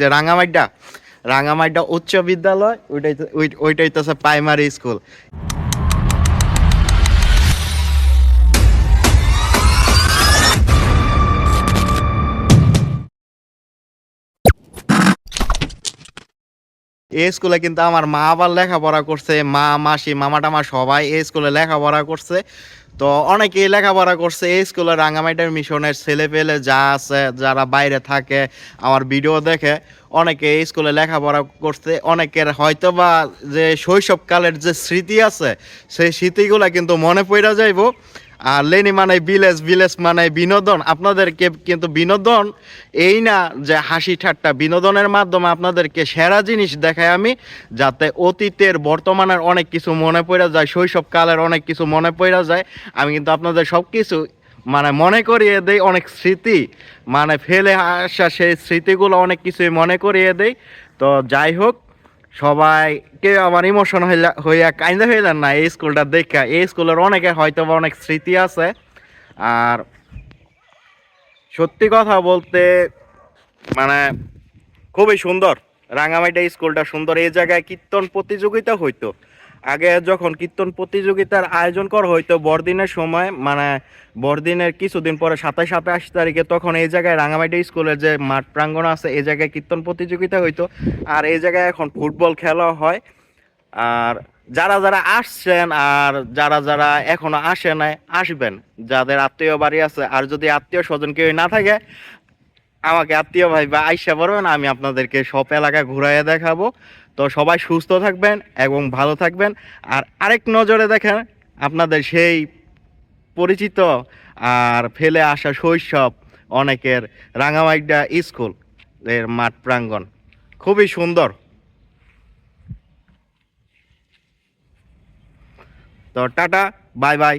যে রাঙামাইডা রাঙামাইডা উচ্চ বিদ্যালয়, ওইটাই ওইটাই তো প্রাইমারি স্কুল এই স্কুলে কিন্তু আমার মা আবার লেখাপড়া করছে, মা, মাসি মামা টামা সবাই এই স্কুলে লেখাপড়া করছে। তো অনেকেই লেখাপড়া করছে, এই স্কুলে রাঙামাইটার মিশনের ছেলে পেলে যা আছে, যারা বাইরে থাকে, আমার ভিডিও দেখে অনেকে এই স্কুলে লেখাপড়া করছে। অনেকের হয়তো বা যে শৈশবকালের যে স্মৃতি আছে, সেই স্মৃতিগুলো কিন্তু মনে পড়ে যাইবো। আর লেনি মানে বিলেজ বিলেজ মানে বিনোদন। আপনাদেরকে কিন্তু বিনোদন, এই না যে হাসি ঠাট্টা, বিনোদনের মাধ্যমে আপনাদেরকে সেরা জিনিস দেখাই আমি, যাতে অতীতের, বর্তমানের অনেক কিছু মনে পড়ে যায়, শৈশবকালের অনেক কিছু মনে পড়ে যায়। আমি কিন্তু আপনাদের সব কিছু মানে মনে করিয়ে দেই, অনেক স্মৃতি মানে ফেলে আসা সেই স্মৃতিগুলো অনেক কিছুই মনে করিয়ে দেই। তো যাই হোক সবাইকে আমার ইমোশন হইয়া কাইন্দা যান না, এই স্কুলটা দেখা এই স্কুলের অনেকে হয়তো বা অনেক স্মৃতি আছে। আর সত্যি কথা বলতে মানে খুবই সুন্দর। রাঙামাটি স্কুলটা সুন্দর। এই জায়গায় কীর্তন প্রতিযোগিতা হইতো। আগে যখন কীর্তন প্রতিযোগিতার আয়োজন করা হইতো, বড়দিনের সময় মানে বড়দিনের কিছুদিন পরে সাতাশ সাতাশ তারিখে তখন এই জায়গায় রাঙামাইটা স্কুলের যে মাঠ প্রাঙ্গণ আছে, এই জায়গায় কীর্তন প্রতিযোগিতা হইতো। আর এই জায়গায় এখন ফুটবল খেলা হয়। আর যারা যারা আসছেন আর যারা যারা এখনও আসে নাই, আসবেন। যাদের আত্মীয় বাড়ি আছে, আর যদি আত্মীয় স্বজন কেউ না থাকে আমাকে আত্মীয় ভাই বা আইসা পড়বেন আমি আপনাদেরকে সব এলাকা ঘুরাইয়া দেখাবো। তো সবাই সুস্থ থাকবেন এবং ভালো থাকবেন। আর আরেক নজরে দেখেন, আপনাদের সেই পরিচিত আর ফেলে আসা শৈশব অনেকের রাঙামাইডা স্কুলের মাঠ প্রাঙ্গণ। খুবই সুন্দর। তো টাটা, বাই বাই।